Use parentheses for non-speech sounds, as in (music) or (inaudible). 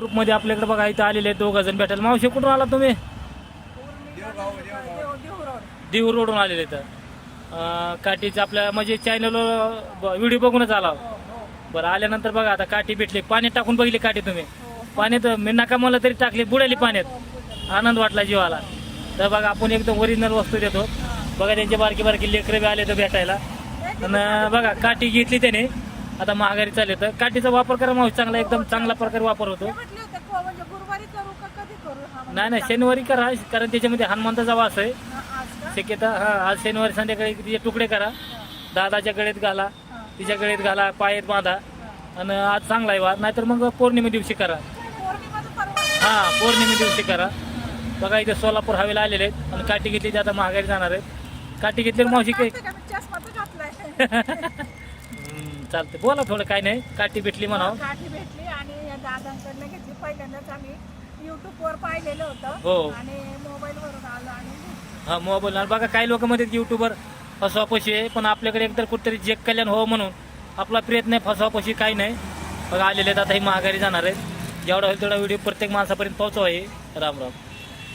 ग्रुपमध्ये आपल्याकडे बघा इथं आलेले आहेत दोघं जण भेटायला. मावशी कुठून आला तुम्ही? देऊर रोडून आलेले तर काठीचं आपल्या म्हणजे चॅनलवर व्हिडिओ बघूनच आला. बरं आल्यानंतर बघा आता काठी भेटली. पाण्यात टाकून बघितली काठी तुम्ही. पाण्यात मी नका मला तरी टाकली बुडाली पाण्यात. आनंद वाटला जीवाला. तर बघा आपण एकदम ओरिजिनल वस्तू देतो. बघा त्यांचे बारकी बारकी लेकरं बी आले तर भेटायला. आणि बघा काठी घेतली त्याने. आता महागारी चालले तर काठीचा वापर करा मावशी चांगला एकदम चांगला प्रकारे वापर होतो. म्हटले होते को- म्हणजे गुरुवारी करू का कधी करू हा म्हणजे नाही नाही शनिवारी करा कारण त्याच्यामध्ये हनुमंताचा वास आहे. हा, आज का? शक्यता हा आज शनिवारी संध्याकाळी तिचे तुकडे करा. दादाच्या गळ्यात घाला तिच्या गळ्यात घाला पायात बांधा. आणि आज चांगला आहे वाद नाहीतर मग पौर्णिमे दिवशी करा. पौर्णिमा तर परवा हा पौर्णिमे दिवशी करा. बघा इथे सोलापूर हवेला आलेले आहेत आणि काठी घेतली ते आता महागारी जाणार आहेत. काठी घेतली मावशी काही घातलं का? मी चष्मा तर घातलाय. हम्म, (laughs) चालते बोला थोडं काय नाही काठी भेटली म्हणावं. काठी भेटली आणि या दादांकडनं घेतली. पहिल्यांदाच आम्ही युट्यूब वर पाहिलेलं हो. होतं आणि मोबाईल वरून आलो आणि हा मोबाईल बघा काही लोक म्हणतात युट्यूबर फसवापशी आहे पण आपल्याकडे एकतर कुठेतरी जग कल्याण हो म्हणून आपला प्रयत्न आहे फसवापशी काही नाही. बघा आलेले आहेत आता ही महागारी जाणार आहेत. जेवढा होईल तेवढा व्हिडिओ प्रत्येक माणसापर्यंत पोहोचवा हे. राम राम.